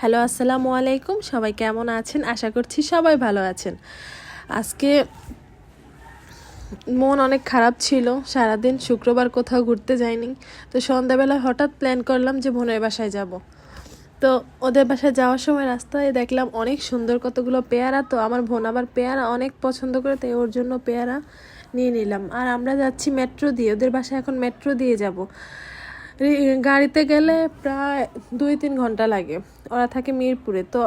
Hello, আসসালামু আলাইকুম। সবাই কেমন আছেন? আশা করছি সবাই ভালো আছেন। আজকে মন অনেক খারাপ ছিল। সারাদিন শুক্রবার কোথাও ঘুরতে যাইনি। তো সন্ধ্যাবেলা হঠাৎ প্ল্যান করলাম যে বোনের বাসায় যাব। তো ওদের বাসায় যাওয়ার সময় রাস্তায় দেখলাম অনেক সুন্দর কতগুলো পেয়ারা। তো আমার বোন আবার পেয়ারা অনেক পছন্দ করে, তাই ওর জন্য পেয়ারা নিয়ে নিলাম। আর আমরা যাচ্ছি মেট্রো দিয়ে। ওদের বাসায় এখন মেট্রো দিয়ে যাব। গাড়িতে গেলে প্রায় দুই তিন ঘণ্টা লাগে। ওরা থাকে মিরপুরে। তো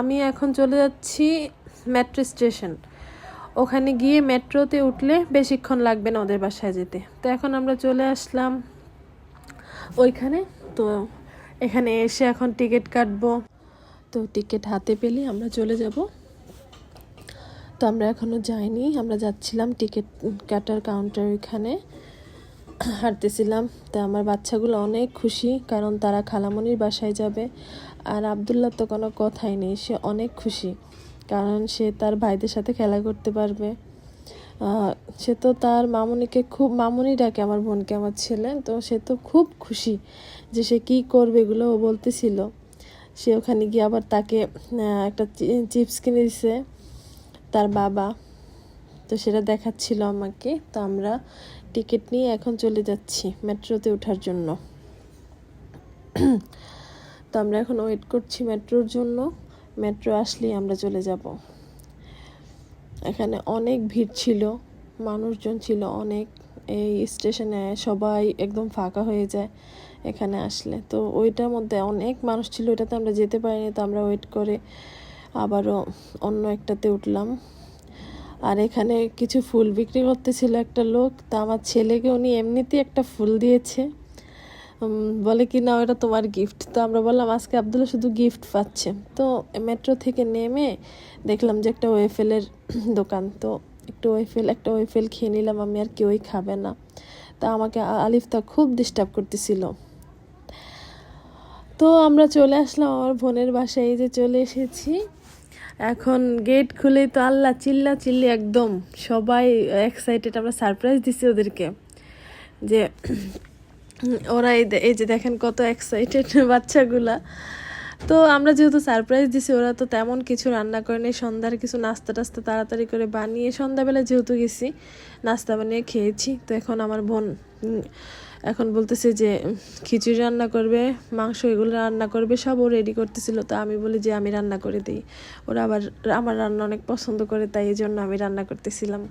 আমি এখন চলে যাচ্ছি মেট্রো স্টেশন। ওখানে গিয়ে মেট্রোতে উঠলে বেশিক্ষণ লাগবে না ওদের বাসায় যেতে। তো এখন আমরা চলে আসলাম ওইখানে। তো এখানে এসে এখন টিকিট কাটবো। তো টিকিট হাতে পেলে আমরা চলে যাব। তো আমরা এখনও যাইনি। আমরা যাচ্ছিলাম টিকিট কাটার কাউন্টার ওইখানে। হাঁটতেছিলাম। তা আমার বাচ্চাগুলো অনেক খুশি কারণ তারা খালামণির বাসায় যাবে। আর আবদুল্লাহ তো কোনো কথাই নেই, সে অনেক খুশি কারণ সে তার ভাইদের সাথে খেলা করতে পারবে। সে তো তার মামুনিকে খুব, মামুনি ডাকে আমার বোনকে, আমার ছেলে। তো সে তো খুব খুশি যে সে কী করবে এগুলো ও বলতেছিল। সে ওখানে গিয়ে আবার তাকে একটা চিপস কিনে দিছে তার বাবা। তো সেটা দেখাচ্ছিল আমাকে। তো আমরা টিকিট নিয়ে এখন চলে যাচ্ছি মেট্রোতে ওঠার জন্য। তো আমরা এখন ওয়েট করছি মেট্রোর জন্য। মেট্রো আসলেই আমরা চলে যাব। এখানে অনেক ভিড় ছিল, মানুষজন ছিল অনেক। এই স্টেশনে সবাই একদম ফাঁকা হয়ে যায় এখানে আসলে। তো ওইটার মধ্যে অনেক মানুষ ছিল, ওইটাতে আমরা যেতে পারিনি, তো আমরা ওয়েট করে আবারও অন্য একটাতে উঠলাম। আর এখানে কিছু ফুল বিক্রি করতেছিল একটা লোক, তা আমার ছেলেকে উনি এমনিতেই একটা ফুল দিয়েছে। বলে কি না ওটা তোমার গিফট তো আমরা বললাম, আজকে আবদুল্লা শুধু গিফট পাচ্ছে। তো মেট্রো থেকে নেমে দেখলাম যে একটা ওয়েফেলের দোকান। তো একটু ওয়েফেল একটা ওয়েফেল খেয়ে নিলাম, আমি আর কেউই খাবে না। তা আমাকে আলিফতা খুব ডিস্টার্ব করতেছিল। তো আমরা চলে আসলাম আমার বোনের বাসায় যে চলে এসেছি। এখন গেট খুলেই তো আল্লাহ চিল্লা চিল্লি একদম সবাই এক্সাইটেড আমরা সারপ্রাইজ দিছি ওদেরকে যে ওরা এই যে দেখেন কত এক্সাইটেড বাচ্চাগুলা। তো আমরা যেহেতু সারপ্রাইজ দিছি, ওরা তো তেমন কিছু রান্না করেনি, সন্ধ্যার কিছু নাস্তা টাস্তা তাড়াতাড়ি করে বানিয়ে সন্ধ্যাবেলা যেহেতু গেছি, নাস্তা বানিয়ে খেয়েছি। তো এখন আমার বোন এখন বলতেছে যে খিচুড়ি রান্না করবে, মাংস এগুলো রান্না করবে, সব ও রেডি করতেছিল। তো আমি বলি যে, আমি রান্না করে দিই। ওরা আবার, আমার রান্না অনেক পছন্দ করে, তাই এই জন্য আমি রান্না করতেছিলাম।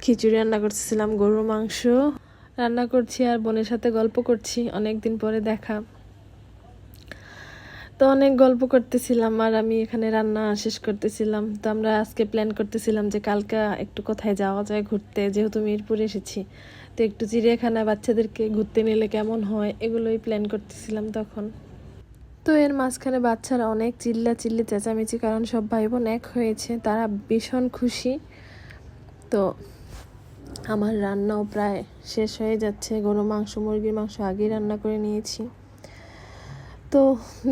খিচুড়ি রান্না করতেছিলাম, গরুর মাংস রান্না করছি আর বোনের সাথে গল্প করছি অনেক দিন পরে দেখা। তো অনেক গল্প করতেছিলাম আর আমি এখানে রান্না শেষ করতেছিলাম। তো আমরা আজকে প্ল্যান করতেছিলাম যে কালকে একটু কোথায় যাওয়া যায় ঘুরতে, যেহেতু মিরপুর এসেছি। তো একটু চিড়িয়াখানা বাচ্চাদেরকে ঘুরতে নিলে কেমন হয় এগুলোই প্ল্যান করতেছিলাম তখন। তো এর মাঝখানে বাচ্চারা অনেক চিল্লা চিল্লি চেঁচামেচি কারণ সব ভাই বোন এক হয়েছে, তারা ভীষণ খুশি। তো আমার রান্নাও প্রায় শেষ হয়ে যাচ্ছে। গরু, মাংস, মুরগির মাংস আগেই রান্না করে নিয়েছি। তো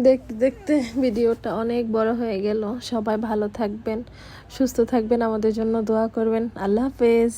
দেখতে দেখতে ভিডিওটা অনেক বড় হয়ে গেল। সবাই ভালো থাকবেন, সুস্থ থাকবেন। আমাদের জন্য দোয়া করবেন। আল্লাহ হাফেজ।